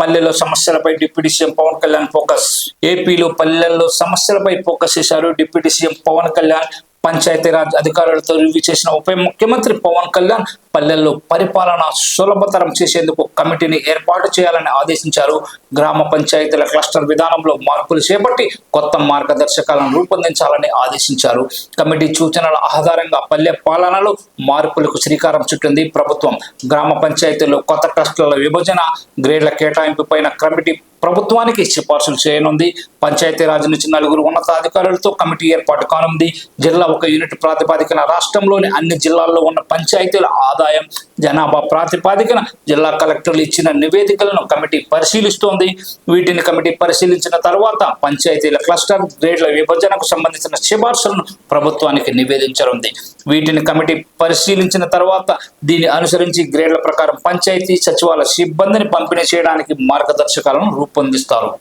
పల్లెల్లో సమస్యలపై deputy CM Pawan Kalyan focus. ఏపీలో పల్లెల్లో సమస్యలపై ఫోకస్ చేశారు డిప్యూటీ సీఎం పవన్ కళ్యాణ్. పంచాయతీరాజ్ అధికారులతో రివ్యూ చేసిన ఉప ముఖ్యమంత్రి పవన్ కళ్యాణ్ పల్లెల్లో పరిపాలన సులభతరం చేసేందుకు కమిటీని ఏర్పాటు చేయాలని ఆదేశించారు. గ్రామ పంచాయతీల క్లస్టర్ విధానంలో మార్పులు చేపట్టి కొత్త మార్గదర్శకాలను రూపొందించాలని ఆదేశించారు. కమిటీ సూచనల ఆధారంగా పల్లె పాలనలో మార్పులకు శ్రీకారం చుట్టింది ప్రభుత్వం. గ్రామ పంచాయతీల్లో కొత్త క్లస్టర్ల విభజన గ్రేడ్ల కేటాయింపు పైన కమిటీ ప్రభుత్వానికి సిఫార్సులు చేయనుంది. పంచాయతీరాజ్ నుంచి నలుగురు ఉన్నతాధికారులతో కమిటీ ఏర్పాటు కానుంది. జిల్లా ఒక యూనిట్ ప్రాతిపాదికన రాష్ట్రంలోని అన్ని జిల్లాల్లో ఉన్న పంచాయతీల ఆదాయం జనాభా ప్రాతిపాదికన జిల్లా కలెక్టర్లు ఇచ్చిన నివేదికలను కమిటీ పరిశీలిస్తోంది. వీటిని కమిటీ పరిశీలించిన తర్వాత పంచాయతీల క్లస్టర్ గ్రేడ్ల విభజనకు సంబంధించిన సిఫార్సులను ప్రభుత్వానికి నివేదించనుంది. వీటిని కమిటీ పరిశీలించిన తర్వాత దీన్ని అనుసరించి గ్రేడ్ల ప్రకారం పంచాయతీ సచివాలయ సిబ్బందిని పంపిణీ చేయడానికి మార్గదర్శకాలను రూపొందిస్తారు.